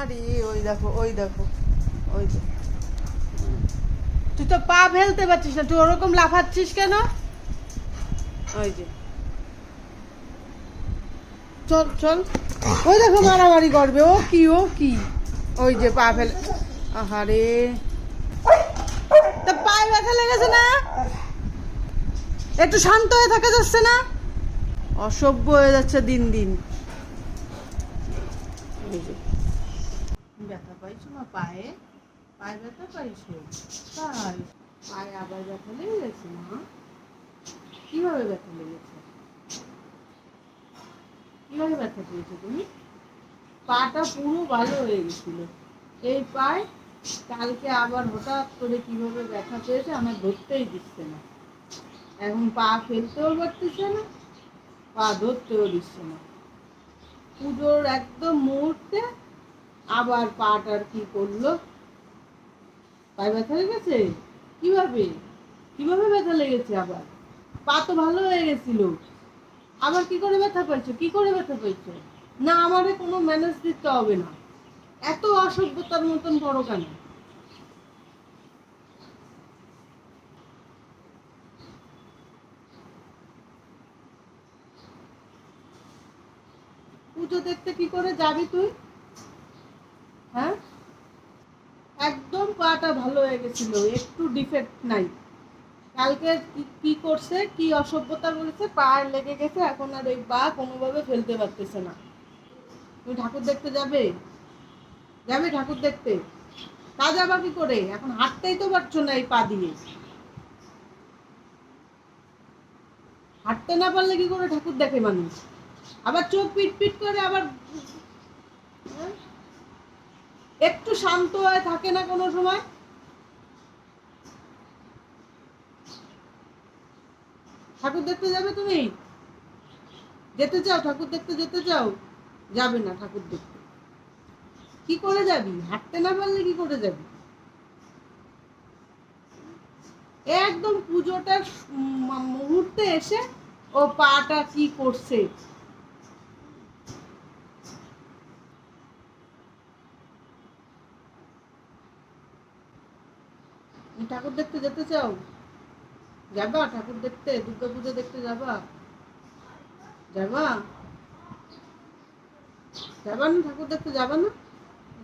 আরে ওই দেখো ওই দেখো ওই যে তুই তো পা ফেলতে পারছিস না তুই ওরকম লাফাচ্ছিস কেন? ওই যে। চল চল। ওই দেখো মারামারি করবে ও কি ও কি? ওই যে পা ফেলে আহারে। তা পায়ে ব্যথা লেগেছে না? একটু শান্ত হয়ে থাকা যাচ্ছে না? অসভ্য হয়ে যাচ্ছে দিন দিন। ব্যথা পাইছো না? পায়ে? পায়ে ব্যথা পাইছো? তাই? পায়ে আবার ব্যথা লেগে গেছে না কীভাবে ব্যথা লেগেছে? কীভাবে ব্যথা পেয়েছ তুমি? পাটা পুরো ভালো হয়ে গেছিল। এই পায়ে কালকে আবার হঠাৎ করে কীভাবে ব্যথা পেয়েছে আমার ধরতেই দিচ্ছে না। এখন পা ফেলতেও পারতেছে না, পা ধরতেও দিচ্ছে না। পুজোর একদম মুহূর্তে আবার পাটার কি করল? পায়ে ব্যথা লেগেছে? কীভাবে? কীভাবে ব্যথা লেগেছে আবার? পা তো ভালো হয়ে গেছিল। আবার কি করে ব্যথা পাইছো? কি করে ব্যথা পাইছো? না, আমারে কোনো ম্যানেজ দিতে হবে না। এত অসভ্যতার মতন বড় কেন? পুজো দেখতে কি করে যাবি তুই? হ্যাঁ? একদম পাটা ভালো হয়ে গেছিল, একটু ডিফেক্ট নাই। কালকে কি- করছে, কি অসভ্যতা করেছে পা লেগে গেছে, এখন আর এই পা কোনোভাবে ফেলতে পারতেছে না। তুমি ঠাকুর দেখতে যাবে? যাবে ঠাকুর দেখতে? তা যাবা কি করে? এখন হাঁটতেই তো পারছ না এই পা দিয়ে। হাঁটতে না পারলে কি করে ঠাকুর দেখে মানুষ? আবার চোখ পিট পিট করে আবার হ্যাঁ? একটু শান্ত হয়ে থাকে না কোনো সময়? ঠাকুর দেখতে যাবে তুমি? যেতে চাও, ঠাকুর দেখতে যেতে চাও? যাবে না ঠাকুর দেখতে। কি করে যাবি? হাঁটতে না পারলে কি করে যাবি? একদম পুজোটার মুহূর্তে এসে ও পাটা কি করছে? ঠাকুর দেখতে যেতে চাও? যাবা? ঠাকুর দেখতে? দুর্গা পুজো দেখতে যাবা? যাবা? যাবা না ঠাকুর দেখতে? যাবা না?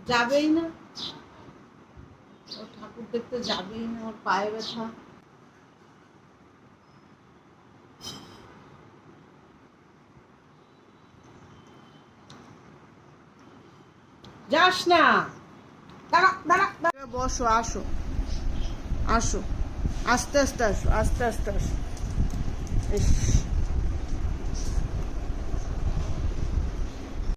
যাবেই না। ও ঠাকুর দেখতে যাবেই না, ওর পায়ে ব্যথা। যাস না। দাঁড়া দাঁড়া। বসো, আসো। আসো। আস্তে আস্তে আসো আস্তে আস্তে আসো